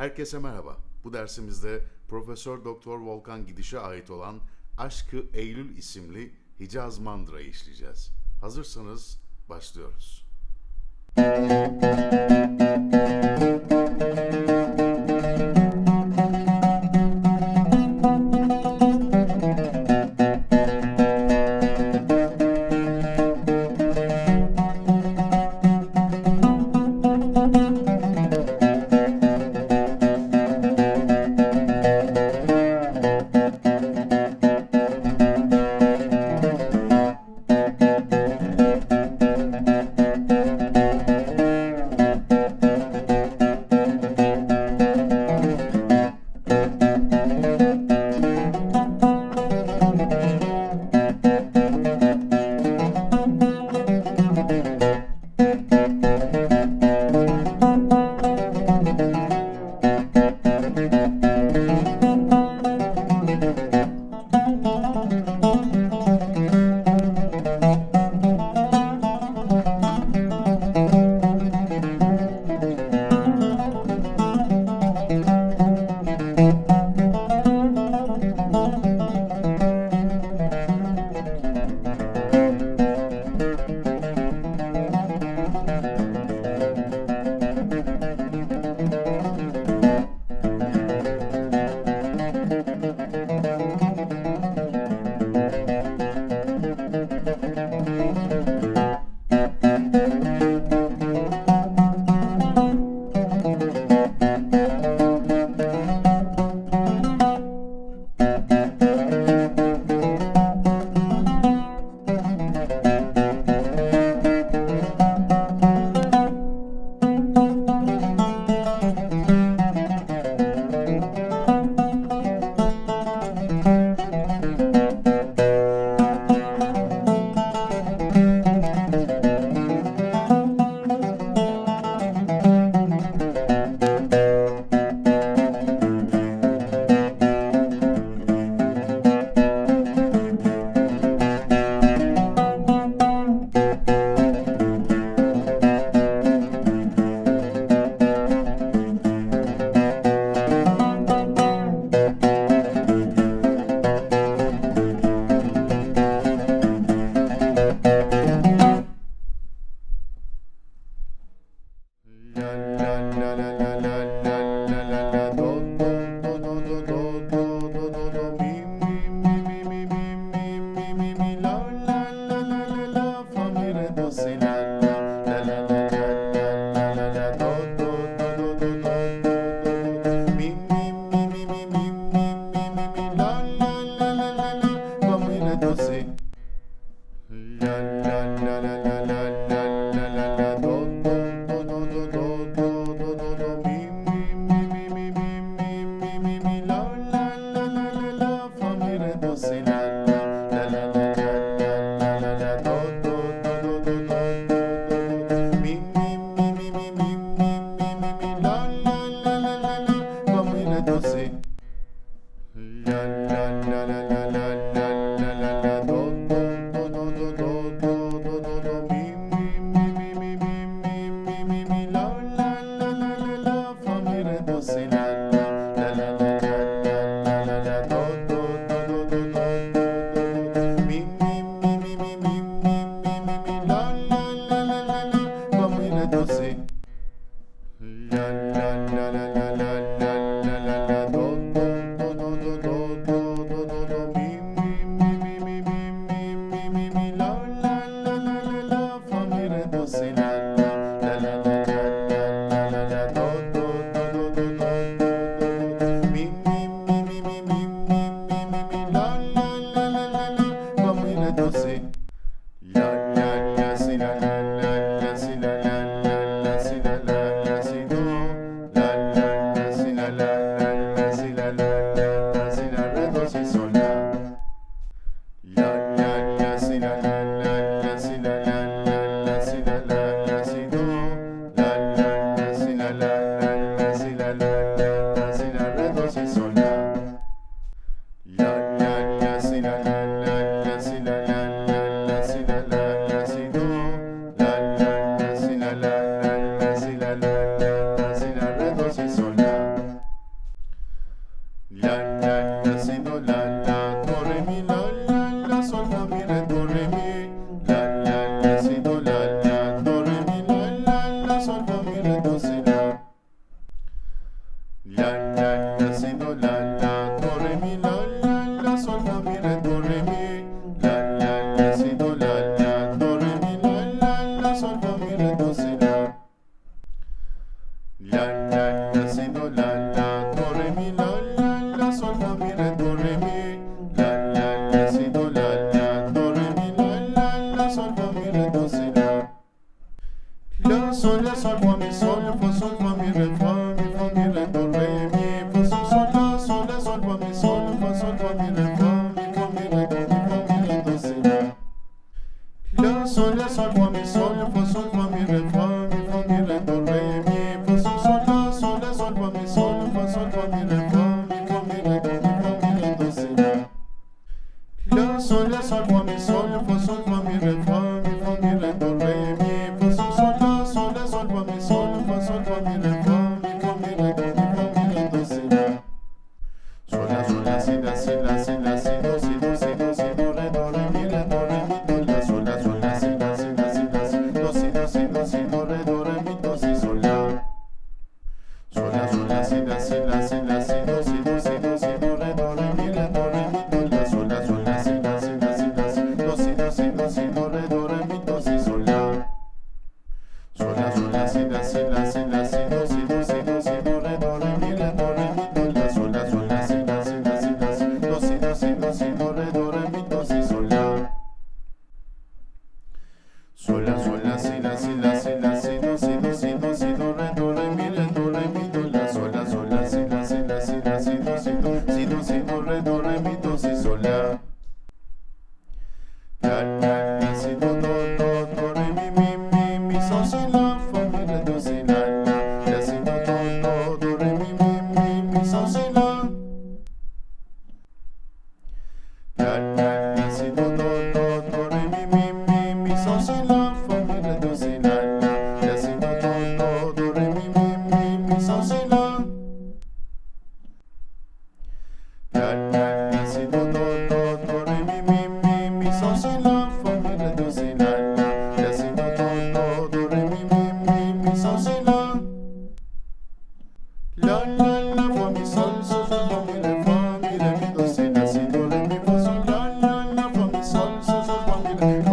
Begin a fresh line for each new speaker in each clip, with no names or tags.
Herkese merhaba. Bu dersimizde Profesör Doktor Volkan Gidiş'e ait olan Aşkı Eylül isimli Hicaz Mandıra'yı işleyeceğiz. Hazırsanız başlıyoruz. você. La la la si do la la do re mi la la la sol fa mi re do re mi la la la si do la la do re mi la la la sol fa mi re do si la la la la si do la la do re mi la la la sol fa mi re do re mi la la la si do la la do re mi la la la sol fa mi re do si la la sol la sol fa mi sol fa homem só Mm-hmm.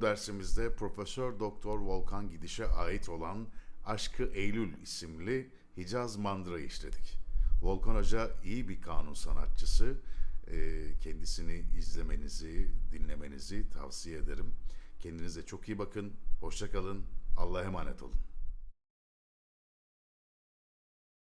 Dersimizde Profesör Doktor Volkan Gidiş'e ait olan Aşkı Eylül isimli Hicaz Mandıra'yı işledik. Volkan Hoca iyi bir kanun sanatçısı. Ee, Kendisini izlemenizi, dinlemenizi tavsiye ederim. Kendinize çok iyi bakın. Hoşça kalın. Allah'a emanet olun.